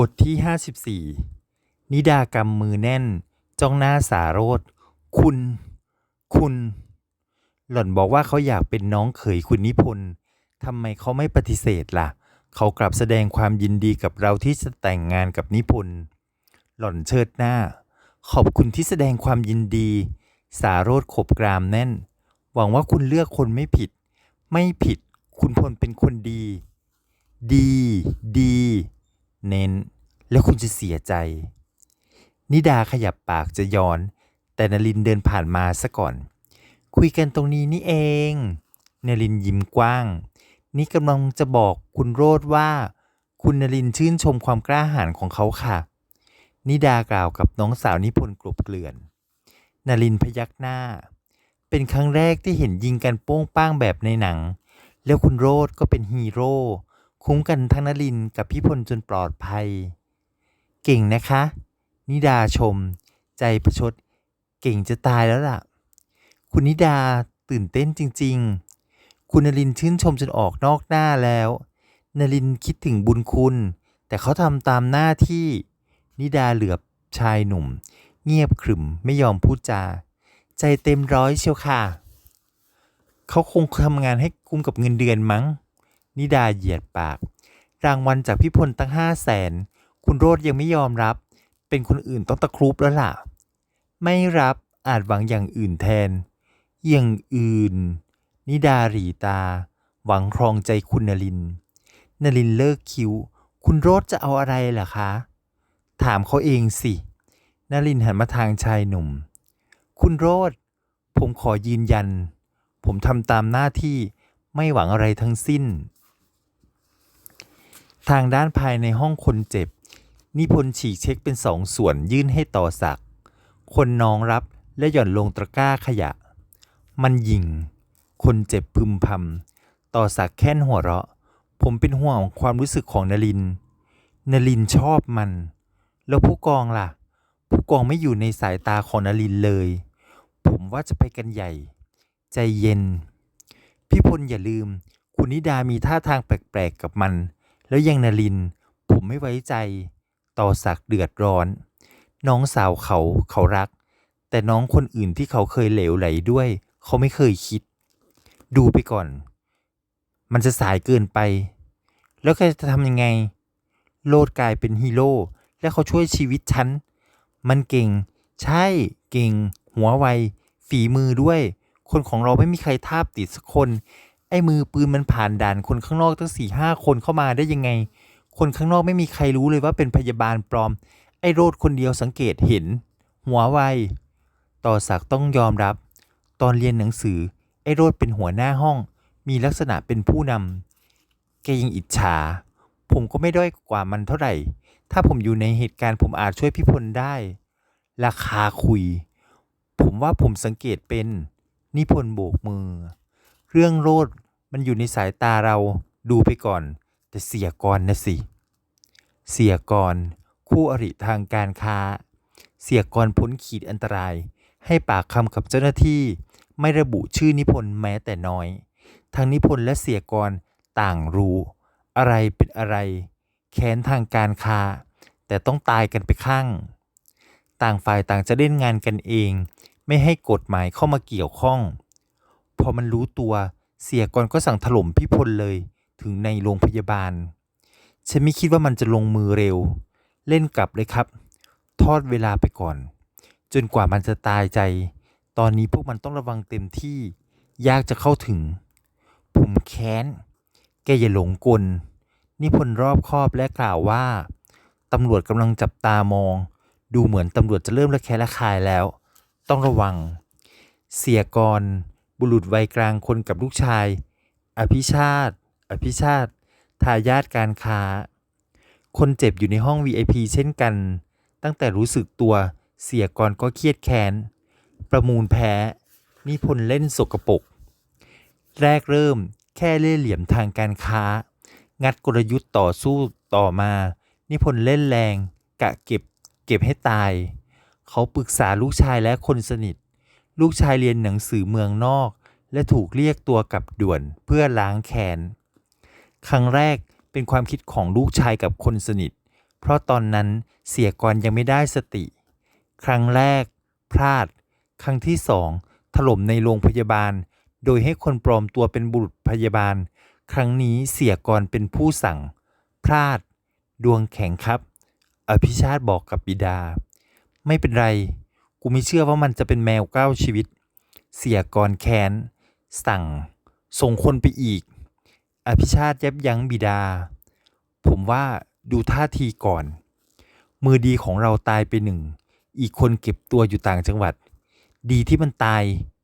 บทที่ 54 นิดากำมือแน่น จ้องหน้าสาโรธคุณ คุณ หล่อนบอกว่าเขาอยากเป็นน้องเขยคุณนิพนธ์ทำไมเขาไม่ปฏิเสธล่ะ เขากลับแสดงความยินดีกับเราที่จะแต่งงานกับนิพนธ์หล่อนเชิดหน้า ขอบคุณที่แสดงความยินดี สาโรธขบกรามแน่น หวังว่าคุณเลือกคนไม่ผิด ไม่ผิด คุณพลเป็นคนดี ดี ดี เน้น แล้วคุณจะเสียใจ นิดาขยับปากจะย้อน แต่นลินเดินผ่านมาซะก่อน คุยกันตรงนี้นี่เอง นลินยิ้มกว้าง นี่กำลังจะบอกคุณโรดว่า คุณนลินชื่นชมความกล้าหาญของเขาค่ะ นิดากล่าวกับน้องสาวนิพนธ์กลบเกลื่อน นลินพยักหน้า เป็นครั้งแรกที่เห็นยิงกันโป้งป้างแบบในหนัง แล้วคุณโรดก็เป็นฮีโร่ คุ้มกันทั้งนลินกับพี่พลจนปลอดภัย เก่งนะคะ นิดาชม ใจประชด เก่งจะตายแล้วล่ะ คุณนิดาตื่นเต้นจริง ๆ คุณนลินชื่นชมจนออกนอกหน้าแล้ว นลินคิดถึงบุญคุณ แต่เขาทำตามหน้าที่ นิดาเหลือบชายหนุ่ม เงียบขรึมไม่ยอมพูดจา ใจเต็มร้อยเชียวค่ะ เขาคงทำงานให้คุ้มกับเงินเดือนมั้ง นิดาเหยียดปาก รางวัลจากพี่พลตั้งห้าแสน คุณโรดยังไม่ยอมรับ เป็นคนอื่นต้องตะครุบแล้วล่ะ ไม่รับอาจหวังอย่างอื่นแทน อย่างอื่น นิดาหรีตา หวังครองใจคุณนลิน นลินเลิกคิ้ว คุณโรดจะเอาอะไรล่ะคะ ถามเขาเองสิ นลินหันมาทางชายหนุ่ม คุณโรดผมขอยืนยัน ผมทำตามหน้าที่ไม่หวังอะไรทั้งสิ้น ทางด้านภายในห้องคนเจ็บ นิพนธ์ฉีกเช็คเป็นสองส่วนยื่นให้ต่อสักดิ์คนน้องรับและหย่อนลงตะกร้าขยะ มันยิง คนเจ็บพึมพำต่อสักดิ์แค้นหัวเราะ ผมเป็นห่วงความรู้สึกของนลิน นลินชอบมัน แล้วผู้กองล่ะ ผู้กองไม่อยู่ในสายตาของนลินเลย ผมว่าจะไปกันใหญ่ ใจเย็น พี่พลอย่าลืม คุณนิดามีท่าทางแปลกๆกับมัน แล้วยังนาลิน ผมไม่ไว้ใจ ต่อสักเดือดร้อน น้องสาวเขาเขารัก แต่น้องคนอื่นที่เขาเคยเหลวไหลด้วย เขาไม่เคยคิด ดูไปก่อน มันจะสายเกินไป แล้วแกจะทำยังไง โลดกลายเป็นฮีโร่และเขาช่วยชีวิตฉัน มันเก่ง ใช่ เก่ง หัวไว ฝีมือด้วย คนของเราไม่มีใครทาบติดสักคน อ้มือปืนมันผ่านด่านคนข้างนอกตั้งสี่ห้าคนเข้ามาได้ยังไง คนข้างนอกไม่มีใครรู้เลยว่าเป็นพยาบาลปลอม ไอ้โรดคนเดียวสังเกตเห็น หัวไว ต่อศักต้องยอมรับ ตอนเรียนหนังสือ ไอ้โรดเป็นหัวหน้าห้อง มีลักษณะเป็นผู้นำแกยังอิจฉา ผมก็ไม่ด้อยกว่ามันเท่าไหร่ ถ้าผมอยู่ในเหตุการณ์ผมอาจช่วยพี่พลได้ ราคาคุย ผมว่าผมสังเกตเป็น นิพนธ์โบกมือ เรื่องโรด มันอยู่ในสายตาเราดูไปก่อน แต่เสียกรนนะสิ เสียกรคู่อริทางการค้า เสียกรพ้นขีดอันตราย ให้ปากคำกับเจ้าหน้าที่ ไม่ระบุชื่อนิพนธ์แม้แต่น้อยทั้งนิพนธ์และเสียกรต่างรู้ อะไรเป็นอะไร แค้นทางการค้า แต่ต้องตายกันไปข้าง ต่างฝ่ายต่างจะเล่นงานกันเอง ไม่ให้กฎหมายเข้ามาเกี่ยวข้อง พอมันรู้ตัว เสียกรก็สั่งถล่มพี่พลเลยถึงในโรงพยาบาล ฉันไม่คิดว่ามันจะลงมือเร็ว เล่นกลับเลยครับ ทอดเวลาไปก่อน จนกว่ามันจะตายใจ ตอนนี้พวกมันต้องระวังเต็มที่ ยากจะเข้าถึง ผมแค้น แกอย่าหลงกล นิพนธ์รอบคอบและกล่าวว่า ตำรวจกำลังจับตามอง ดูเหมือนตำรวจจะเริ่มระแคะระคายแล้ว ต้องระวัง เสียกร บุรุษวัยกลางคนกับลูกชาย อภิชาติ อภิชาติ ทายาทการค้า คนเจ็บอยู่ในห้อง VIP เช่นกัน ตั้งแต่รู้สึกตัวเสียกรก็เครียดแค้น ประมูลแพ้ นิพนธ์เล่นสกปรก แรกเริ่มแค่เล่เหลี่ยมทางการค้า งัดกลยุทธ์ต่อสู้ต่อมา นิพนธ์เล่นแรง กะเก็บเก็บให้ตาย เขาปรึกษาลูกชายและคนสนิท ลูกชายเรียนหนังสือเมืองนอก และถูกเรียกตัวกลับด่วนเพื่อล้างแค้น ครั้งแรกเป็นความคิดของลูกชายกับคนสนิท เพราะตอนนั้นเสียกรยังไม่ได้สติ ครั้งแรก พลาด ครั้งที่สองถล่มในโรงพยาบาล โดยให้คนปลอมตัวเป็นบุรุษพยาบาล ครั้งนี้เสียกรเป็นผู้สั่ง พลาด ดวงแข็งครับ อภิชาติบอกกับบิดา ไม่เป็นไร กูไม่เชื่อว่ามันจะเป็นแมวเก้าชีวิต เสียกรแค้น สั่ง ส่งคนไปอีก อภิชาติยับยั้งบิดา ผมว่าดูท่าทีก่อน มือดีของเราตายไปหนึ่ง อีกคนเก็บตัวอยู่ต่างจังหวัด ดีที่มันตาย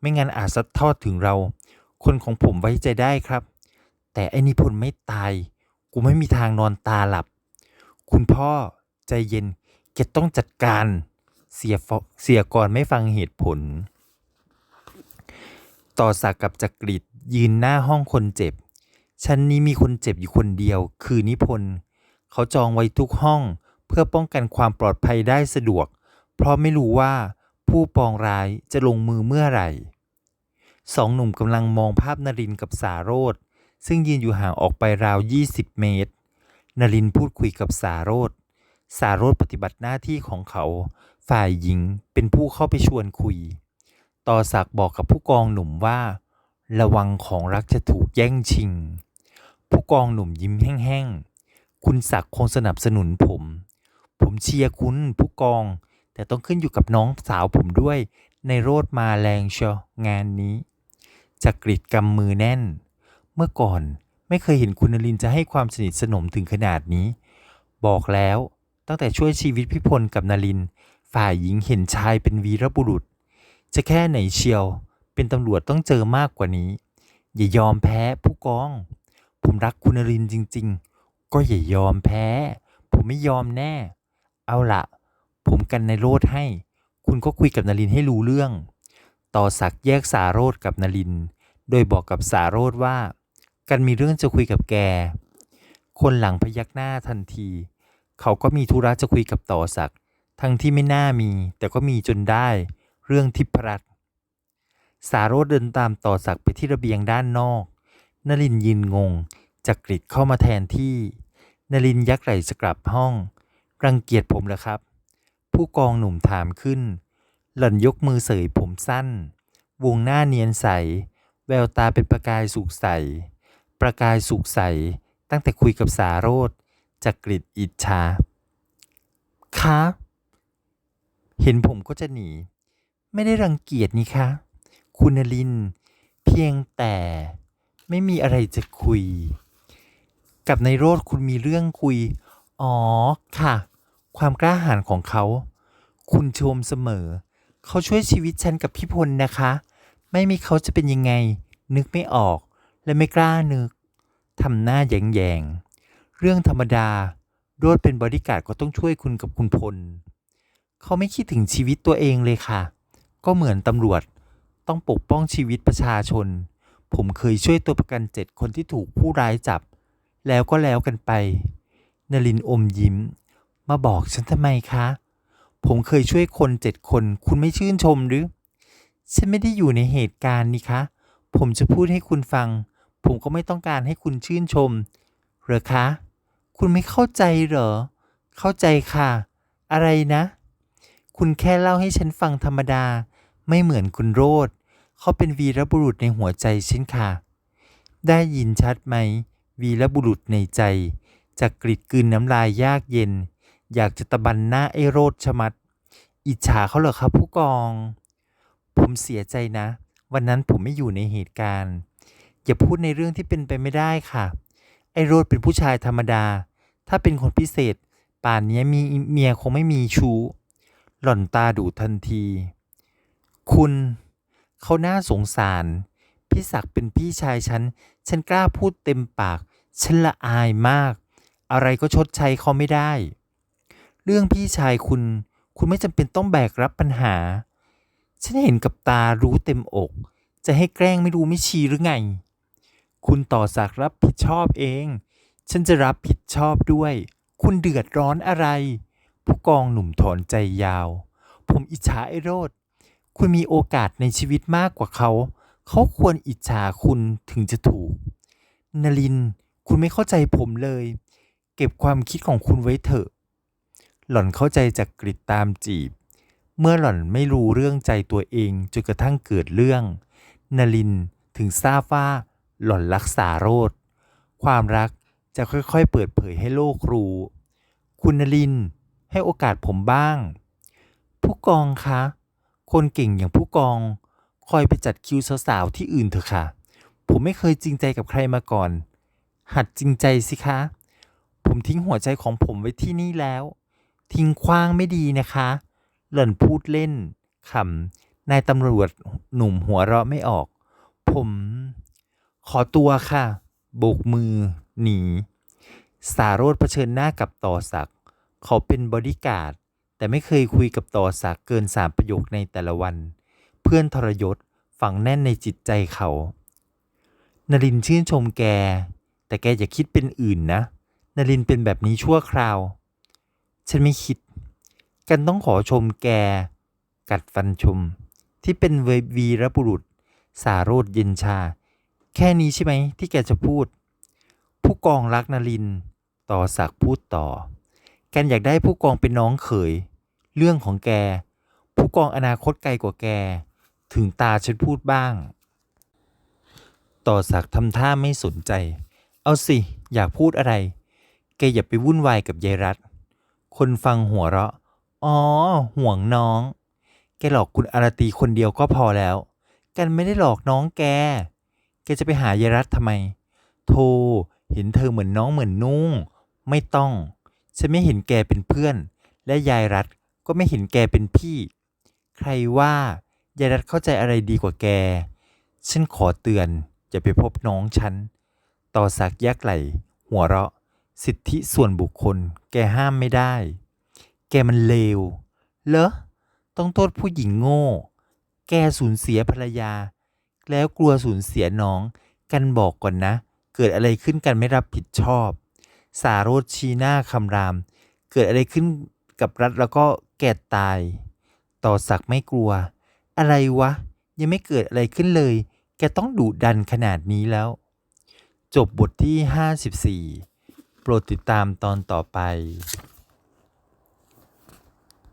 ไม่งั้นอาจซัดทอดถึงเรา คนของผมไว้ใจได้ครับ แต่ไอ้นิพนธ์ไม่ตาย กูไม่มีทางนอนตาหลับ คุณพ่อใจเย็นแกต้องจัดการ เสียเสียก่อนไม่ฟังเหตุผล ต่อสักกับจักริดยืนหน้าห้องคนเจ็บ ชั้นนี้มีคนเจ็บอยู่คนเดียว คือนิพนธ์เขาจองไว้ทุกห้องเพื่อป้องกันความปลอดภัยได้สะดวก เพราะไม่รู้ว่าผู้ปองร้ายจะลงมือเมื่อไหร่ สองหนุ่มกำลังมองภาพนรินกับสาโรธซึ่งยืนอยู่ห่างออกไปราว 20 เมตร นรินพูดคุยกับสาโรธสาโรธปฏิบัติหน้าที่ของเขา ฝ่ายหญิงเป็นผู้เข้าไปชวนคุย ต่อศักบอกกับผู้กองหนุ่มว่า ระวังของรักจะถูกแย่งชิง ผู้กองหนุ่มยิ้มแห้งๆ คุณศักดิ์คงสนับสนุนผม ผมเชียร์คุณผู้กอง แต่ต้องขึ้นอยู่กับน้องสาวผมด้วย ในโรดมาแรงเชียวงานนี้จักริดกำมือแน่น เมื่อก่อนไม่เคยเห็นคุณนรินจะให้ความสนิทสนมถึงขนาดนี้ บอกแล้วตั้งแต่ช่วยชีวิตพิพลกับนริน ฝ่ายหญิงเห็นชายเป็นวีรบุรุษ จะแค่ไหนเชียว เป็นตำรวจต้องเจอมากกว่านี้ อย่ายอมแพ้ผู้กอง ผมรักคุณนรินทร์จริง ๆ ก็อย่ายอมแพ้ ผมไม่ยอมแน่ เอาละผมกันในโรดให้ คุณก็คุยกับนรินให้รู้เรื่อง ต่อสักแยกสาโรธกับนริน โดยบอกกับสาโรธว่า กันมีเรื่องจะคุยกับแก คนหลังพยักหน้าทันที เขาก็มีธุระจะคุยกับต่อสัก ทั้งที่ไม่น่ามีแต่ก็มีจนได้ เรื่องทิพรัตสาโรธเดินตามต่อสักดิ์ไปที่ระเบียงด้านนอกนลินยืนงงจักริดเข้ามาแทนที่นลินยักไหล่จะกลับห้อง รังเกียจผมเหรอครับ ผู้กองหนุ่มถามขึ้น หล่อนยกมือเสยผมสั้น วงหน้าเนียนใส แววตาเป็นประกายสุกใส ประกายสุกใส ตั้งแต่คุยกับสาโรธจักริดอิจฉาคะ เห็นผมก็จะหนี ไม่ได้รังเกียจนี่คะ คุณลิน เพียงแต่ไม่มีอะไรจะคุย กับในโรดคุณมีเรื่องคุย อ๋อค่ะ ความกล้าหาญของเขา คุณชมเสมอ เขาช่วยชีวิตฉันกับพี่พลนะคะ ไม่มีเขาจะเป็นยังไง นึกไม่ออกและไม่กล้านึกทำหน้าแยงๆเรื่องธรรมดา โรดเป็นบริการ์ดก็ต้องช่วยคุณกับคุณพล เขาไม่คิดถึงชีวิตตัวเองเลยค่ะ ก็เหมือนตำรวจต้องปกป้องชีวิตประชาชน ผมเคยช่วยตัวประกันเจ็ดคนที่ถูกผู้ร้ายจับ แล้วก็แล้วกันไป นลินอมยิ้ม มาบอกฉันทำไมคะ ผมเคยช่วยคนเจ็ดคน คุณไม่ชื่นชมหรือ ฉันไม่ได้อยู่ในเหตุการณ์นี่คะ ผมจะพูดให้คุณฟัง ผมก็ไม่ต้องการให้คุณชื่นชม เหรอคะ คุณไม่เข้าใจเหรอ เข้าใจค่ะ อะไรนะ คุณแค่เล่าให้ฉันฟังธรรมดา ไม่เหมือนคุณโรดเขาเป็นวีรบุรุษในหัวใจฉันค่ะ ได้ยินชัดไหม วีรบุรุษในใจจากกริดกืนน้ำลายยากเย็น อยากจะตะบันหน้าไอ้โรดชะมัด อิจฉาเขาเหรอครับผู้กอง ผมเสียใจนะ วันนั้นผมไม่อยู่ในเหตุการณ์อย่าพูดในเรื่องที่เป็นไปไม่ได้ค่ะ ไอ้โรดเป็นผู้ชายธรรมดา ถ้าเป็นคนพิเศษ ป่านนี้มีเมียคงไม่มีชู้ หล่อนตาดูทันที คุณ เขาน่าสงสาร พี่ศักดิ์เป็นพี่ชายฉัน ฉันกล้าพูดเต็มปาก ฉันละอายมาก อะไรก็ชดใช้เขาไม่ได้ เรื่องพี่ชายคุณ คุณไม่จำเป็นต้องแบกรับปัญหา ฉันเห็นกับตารู้เต็มอก จะให้แกล้งไม่รู้ไม่ชี้หรือไง คุณต่อสักรับผิดชอบเอง ฉันจะรับผิดชอบด้วย คุณเดือดร้อนอะไร ผู้กองหนุ่มถอนใจยาว ผมอิจฉาไอ้โรดคุณมีโอกาสในชีวิตมากกว่าเขา เขาควรอิจฉาคุณถึงจะถูก นลิน คุณไม่เข้าใจผมเลย เก็บความคิดของคุณไว้เถอะ หล่อนเข้าใจจากกริดตามจีบ เมื่อหล่อนไม่รู้เรื่องใจตัวเองจนกระทั่งเกิดเรื่อง นลินถึงทราบว่าหล่อนรักษาโรธความรักจะค่อยๆ เปิดเผยให้โลกรู้ คุณนลิน ให้โอกาสผมบ้าง ผู้กองคะ คนเก่งอย่างผู้กอง คอยไปจัดคิวสาวๆที่อื่นเถอะค่ะ ผมไม่เคยจริงใจกับใครมาก่อน หัดจริงใจสิคะ ผมทิ้งหัวใจของผมไว้ที่นี่แล้ว ทิ้งคว้างไม่ดีนะคะ หล่อนพูดเล่นขำนายตำรวจหนุ่มหัวเราะไม่ออก ผม ขอตัวค่ะโบกมือ หนี สาโรธเผชิญหน้ากับต่อศักดิ์ เขาเป็นบอดี้การ์ดแต่ไม่เคยคุยกับต่อศักเกินสามประโยคในแต่ละวัน เพื่อนทรยศฝังแน่นในจิตใจเขานรินชื่นชมแก แต่แกอย่าคิดเป็นอื่นนะนรินเป็นแบบนี้ชั่วคราว ฉันไม่คิด กันต้องขอชมแก กัดฟันชม ที่เป็นเววีรบุรุษ สาโรธเย็นชา แค่นี้ใช่ไหมที่แกจะพูด ผู้กองรักนริน ต่อศักพูดต่อ แกนอยากได้ผู้กองเป็นน้องเขย เรื่องของแก ผู้กองอนาคตไกลกว่าแก ถึงตาฉันพูดบ้าง ต่อศักทำท่าไม่สนใจ เอาสิ อยากพูดอะไร แกอย่าไปวุ่นวายกับยายรัฐคนฟังหัวเราะ อ๋อ ห่วงน้อง แกหลอกคุณอารตีคนเดียวก็พอแล้ว กันไม่ได้หลอกน้องแก แกจะไปหายายรัฐทำไมโธ่เห็นเธอเหมือนน้องเหมือนนุ่ง ไม่ต้อง ฉันไม่เห็นแกเป็นเพื่อน และยายรัฐก็ไม่เห็นแกเป็นพี่ ใครว่ายายรัฐเข้าใจอะไรดีกว่าแก ฉันขอเตือนอย่าไปพบน้องฉัน ต่อสักยักไหล หัวเราะ สิทธิส่วนบุคคล แกห้ามไม่ได้ แกมันเลว เหรอ ต้องโทษผู้หญิงโง่ แกสูญเสียภรรยา แล้วกลัวสูญเสียน้อง กันบอกก่อนนะ เกิดอะไรขึ้นกันไม่รับผิดชอบ สาโรธชีหน้าคำราม เกิดอะไรขึ้นกับรัฐแล้วก็แก่ตาย ต่อศักไม่กลัว อะไรวะ ยังไม่เกิดอะไรขึ้นเลย แกต้องดุดันขนาดนี้แล้ว จบบทที่ 54 โปรดติดตามตอนต่อไป